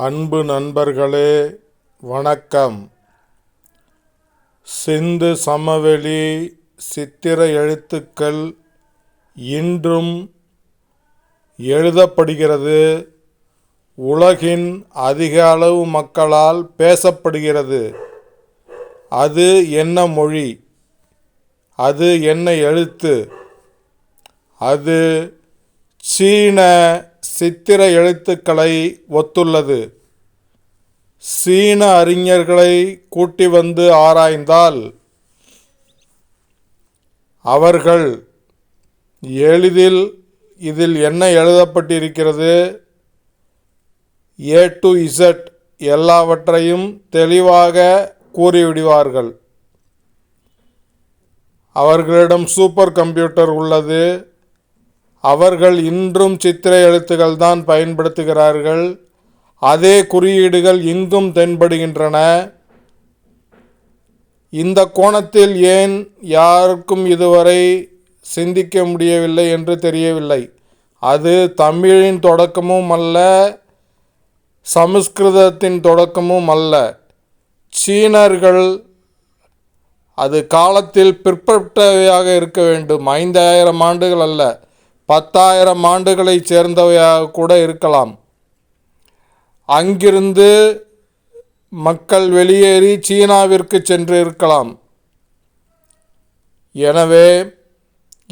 அன்பு நண்பர்களே வணக்கம். சிந்து சமவெளி சித்திர எழுத்துக்கள் இன்றும் எழுதப்படுகிறது. உலகின் அதிக அளவு மக்களால் பேசப்படுகிறது. அது என்ன மொழி? அது என்ன எழுத்து? அது சீன சித்திர எழுத்துக்களை ஒத்துள்ளது. சீன அறிஞர்களை கூட்டி வந்து ஆராய்ந்தால் அவர்கள் எளிதில் இதில் என்ன எழுதப்பட்டிருக்கிறது? ஏ டு இசட் எல்லாவற்றையும் தெளிவாக கூறிவிடுவார்கள். அவர்களிடம் சூப்பர் கம்ப்யூட்டர் உள்ளது. அவர்கள் இன்றும் சித்திர எழுத்துக்கள் தான் பயன்படுத்துகிறார்கள். அதே குறியீடுகள் இங்கும் தென்படுகின்றன. இந்த கோணத்தில் ஏன் யாருக்கும் இதுவரை சிந்திக்க முடியவில்லை என்று தெரியவில்லை. அது தமிழின் தொடக்கமும் அல்ல சமஸ்கிருதத்தின் தொடக்கமும் அல்ல. சீனர்கள் அது காலத்தில் பிற்பட்டவையாக இருக்க வேண்டும். ஐந்தாயிரம் ஆண்டுகள் அல்ல பத்தாயிரம் ஆண்டுகளைச் சேர்ந்தவையாக கூட இருக்கலாம். அங்கிருந்து மக்கள் வெளியேறி சீனாவிற்கு சென்று இருக்கலாம். எனவே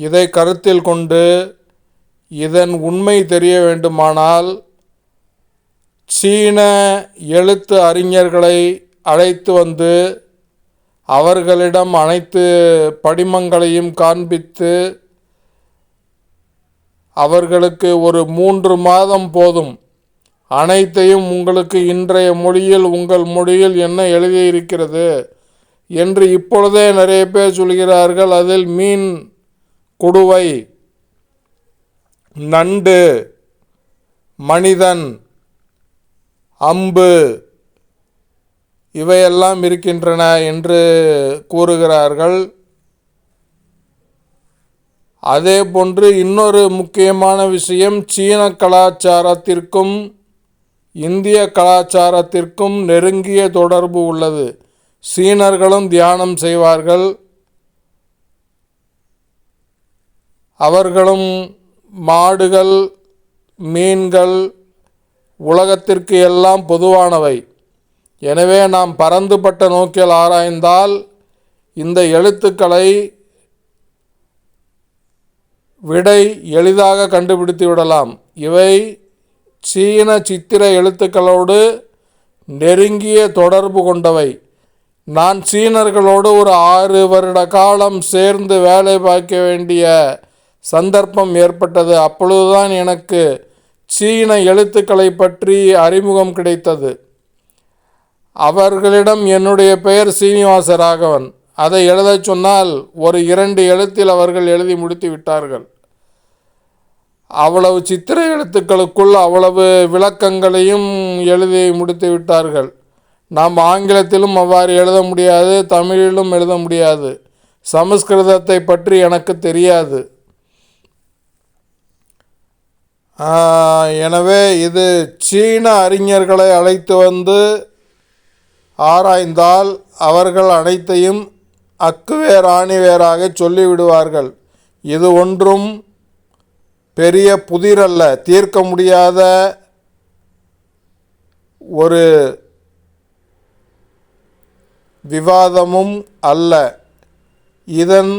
இதை கருத்தில் கொண்டு இதன் உண்மை தெரிய வேண்டுமானால் சீன எழுத்து அறிஞர்களை அழைத்து வந்து அவர்களிடம் அனைத்து படிமங்களையும் காண்பித்து அவர்களுக்கு ஒரு மூன்று மாதம் போதும். அனைத்தையும் உங்களுக்கு இன்றைய மொழியில் உங்கள் மொழியில் என்ன எழுதியிருக்கிறது? என்று இப்பொழுதே நிறைய பேர் சொல்கிறார்கள். அதில் மீன் குடுவை நண்டு மனிதன் அம்பு இவையெல்லாம் இருக்கின்றன என்று கூறுகிறார்கள். அதே போன்று இன்னொரு முக்கியமான விஷயம் சீன கலாச்சாரத்திற்கும் இந்திய கலாச்சாரத்திற்கும் நெருங்கிய தொடர்பு உள்ளது. சீனர்களும் தியானம் செய்வார்கள். அவர்களும் மாடுகள் மீன்கள் உலகத்திற்கு எல்லாம் பொதுவானவை. எனவே நாம் பரந்துபட்ட நோக்கில் ஆராய்ந்தால் இந்த எழுத்துக்களை விடை எளிதாக கண்டுபிடித்து விடலாம் இவை சீன சித்திர எழுத்துக்களோடு நெருங்கிய தொடர்பு கொண்டவை. நான் சீனர்களோடு ஒரு ஆறு வருட காலம் சேர்ந்து வேலை பார்க்க வேண்டிய சந்தர்ப்பம் ஏற்பட்டது. அப்பொழுதுதான் எனக்கு சீன எழுத்துக்களை பற்றி அறிமுகம் கிடைத்தது. அவர்களிடம் என்னுடைய பெயர் சீனிவாச ராகவன். அதை எழுதச் சொன்னால் ஒரு இரண்டு எழுத்தில் அவர்கள் எழுதி முடித்து விட்டார்கள். அவ்வளவு சித்திர எழுத்துக்களுக்குள் அவ்வளவு விளக்கங்களையும் எழுதி முடித்து விட்டார்கள். நாம் ஆங்கிலத்திலும் அவ்வாறு எழுத முடியாது தமிழிலும் எழுத முடியாது. சமஸ்கிருதத்தை பற்றி எனக்கு தெரியாது. எனவே இது சீன அறிஞர்களை அழைத்து வந்து ஆராய்ந்தால் அவர்கள் அனைத்தையும் அக்குவேர் ஆணிவேராக சொல்லிவிடுவார்கள். இது ஒன்றும் பெரிய புதிரல்ல தீர்க்க முடியாத ஒரு விவாதமும் அல்ல. இதன்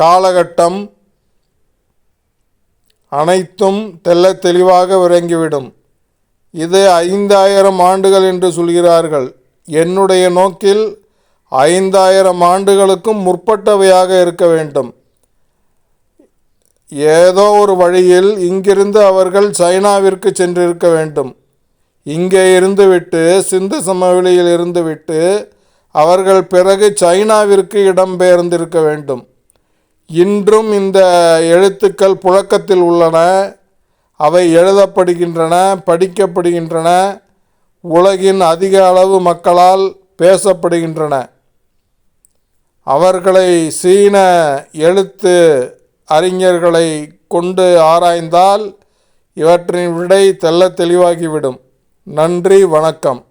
காலகட்டம் அனைத்தும் தெல்ல தெளிவாக விளங்கிவிடும். இது ஐந்தாயிரம் ஆண்டுகள் என்று சொல்கிறார்கள். என்னுடைய நோக்கில் ஐந்தாயிரம் ஆண்டுகளுக்கும் முற்பட்டவையாக இருக்க வேண்டும். ஏதோ ஒரு வழியில் இங்கிருந்து அவர்கள் சைனாவிற்கு சென்றிருக்க வேண்டும். இங்கே இருந்துவிட்டு சிந்து சமவெளியில் இருந்துவிட்டு அவர்கள் பிறகு சைனாவிற்கு இடம்பெயர்ந்திருக்க வேண்டும். இன்றும் இந்த எழுத்துக்கள் புழக்கத்தில் உள்ளன. அவை எழுதப்படுகின்றன படிக்கப்படுகின்றன. உலகின் அதிக அளவு மக்களால் பேசப்படுகின்றன. அவர்களை சீன எழுத்து அறிஞர்களை கொண்டு ஆராய்ந்தால் இவற்றின் விடை தெள்ளத் தெளிவாகிவிடும். நன்றி வணக்கம்.